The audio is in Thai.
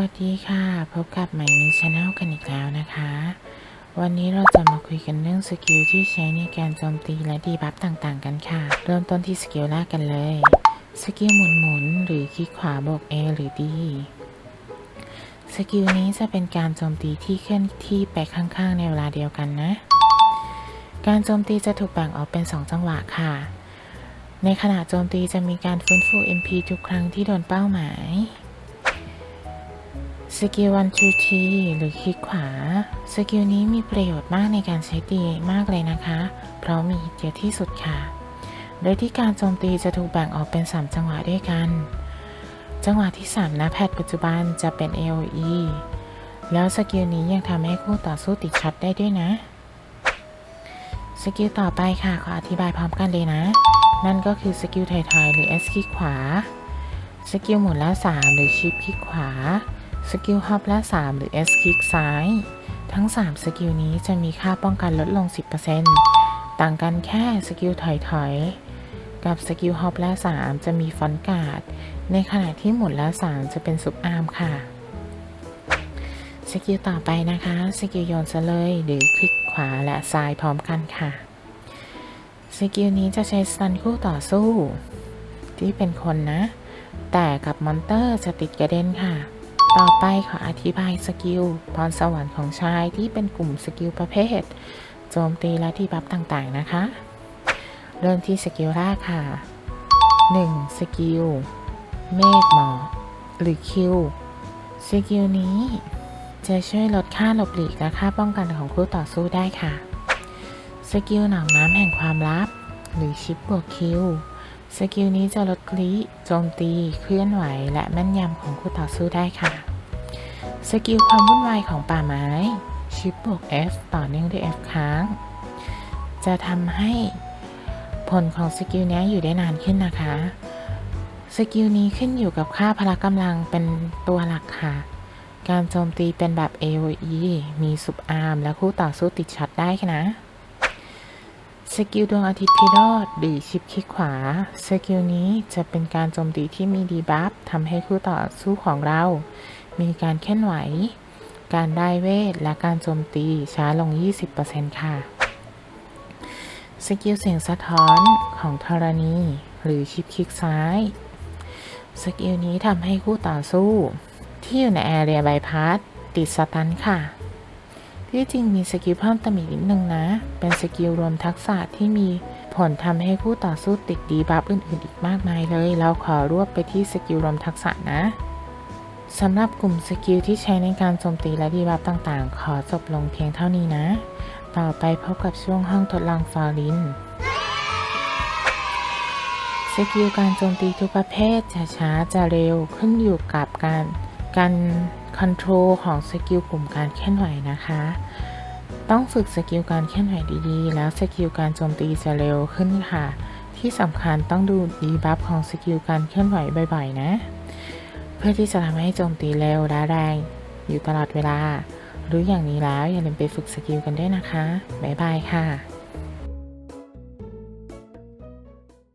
วัสดีค่ะ พบกับใหม่นิชแนลกันอีกแล้วนะคะ วันนี้เราจะมาคุยกันเรื่องสกิลที่ใช้ในการโจมตีและดีบัฟต่างๆ กันค่ะ เริ่มต้นที่สกิลแรกกันเลย สกิลหมุนหมุนหรือคลิกขวาบวก A หรือ D สกิลนี้จะเป็นการโจมตีที่เคลื่อนที่ไปข้างๆ ในเวลาเดียวกันนะ การโจมตีจะถูกแบ่งออกเป็น 2 จังหวะค่ะ ในขณะโจมตีจะมีการฟื้นฟู MP ทุกครั้งที่โดนเป้าหมาย สกิล one two t หรือคลิกขวา สกิลนี้มีประโยชน์มากในการใช้ตีมากเลยนะคะ เพราะมีเยอะที่สุดค่ะ โดยที่การโจมตีจะถูกแบ่งออกเป็น 3 จังหวะด้วยกัน จังหวะที่ 3 นะแพทปัจจุบันจะเป็น AOE แล้วสกิลนี้ยังทำให้คู่ต่อสู้ติดช็อตได้ด้วยนะ สกิลต่อไปค่ะขออธิบายพร้อมกันเลยนะ นั่นก็คือสกิลถอยๆหรือ S คลิกขวา สกิลหมุนละ3หรือชิปคลิกขวา สกิลฮอปละ 3 หรือ S คลิกซ้าย ทั้ง 3 สกิลนี้จะมีค่าป้องกันลดลง 10%ต่างกันแค่สกิลถอยๆกับสกิลฮอปและ 3 จะมีฟอนต์การ์ด ในขณะที่หมุนละ 3 จะเป็นซุปอาร์มค่ะ สกิลต่อไปนะคะ สกิลโยนซะเลย หรือคลิกขวาและซ้ายพร้อมกันค่ะ สกิลนี้จะใช้สตันคู่ต่อสู้ ที่เป็นคนนะ แต่กับมอนเตอร์จะติดกระเด็นค่ะ ต่อไปขออธิบายสกิลพรสวรรค์ของชายที่เป็นกลุ่มสกิลประเภท โจมตีและที่บัฟต่างๆนะคะ เริ่มที่สกิลแรกค่ะ 1. สกิลเมฆหมอกหรือคิวสกิลนี้ จะช่วยลดค่าหลบหลีกและค่าป้องกันของคู่ต่อสู้ได้ค่ะ สกิลหนองน้ำแห่งความลับ หรือชิปบวกคิว สกิลนี้จะลดคลิโจมตี เคลื่อนไหว และแม่นยำของคู่ต่อสู้ได้ค่ะ สกิลความวุ่นวายของป่าไม้ ชิปบวก F ต่อเนื่องด้วย F ค้าง จะทำให้ผลของสกิลนี้อยู่ได้นานขึ้นนะคะ สกิลนี้ขึ้นอยู่กับค่าพละกำลังเป็นตัวหลักค่ะ การโจมตีเป็นแบบ AOE มีสุบอาร์มและคู่ต่อสู้ติดช็อตได้นะ สกิลดวงอาทิตย์พิโรธหรือชิปคลิกขวา สกิลนี้จะเป็นการโจมตีที่มีดีบัฟทำให้คู่ต่อสู้ของเรา มีการเคลื่อนไหว การได้เวท และการโจมตีช้าลง 20%ค่ะ สกิลเสียงสะท้อนของธรณี หรือชิปคลิกซ้าย สกิลนี้ทำให้คู่ต่อสู้ ที่อยู่ในแอเรียใบพัดติดสตันค่ะ ที่จริงมีสกิลเพิ่มเติมอีกนิดนึงนะ เป็นสกิลรวมทักษะที่มีผลทำให้คู่ต่อสู้ติดดีบัฟอื่นๆ อีกมากมายเลย เราขอรวบไปที่สกิลรวมทักษะนะสำหรับกลุ่มสกิลที่ใช้ในการโจมตีและดีบัฟต่างๆ ขอจบลงเพียงเท่านี้นะ ต่อไปพบกับช่วงห้องทดลองฟอรินสกิลการโจมตีทุกประเภทจะช้าจะเร็วขึ้นอยู่กับการ การคอนโทรลของสกิลกลุ่มการเคลื่อนไหวนะคะ ต้องฝึกสกิลการเคลื่อนไหวดีๆ แล้วสกิลการโจมตีจะเร็วขึ้นค่ะ ที่สำคัญต้องดูดีบัฟของสกิลการเคลื่อนไหวบ่อยๆนะ เพื่อที่จะทำให้โจมตีเร็วและแรงอยู่ตลอดเวลา รู้อย่างนี้แล้วอย่าลืมไปฝึกสกิลกันด้วยนะคะ บ๊ายบายค่ะ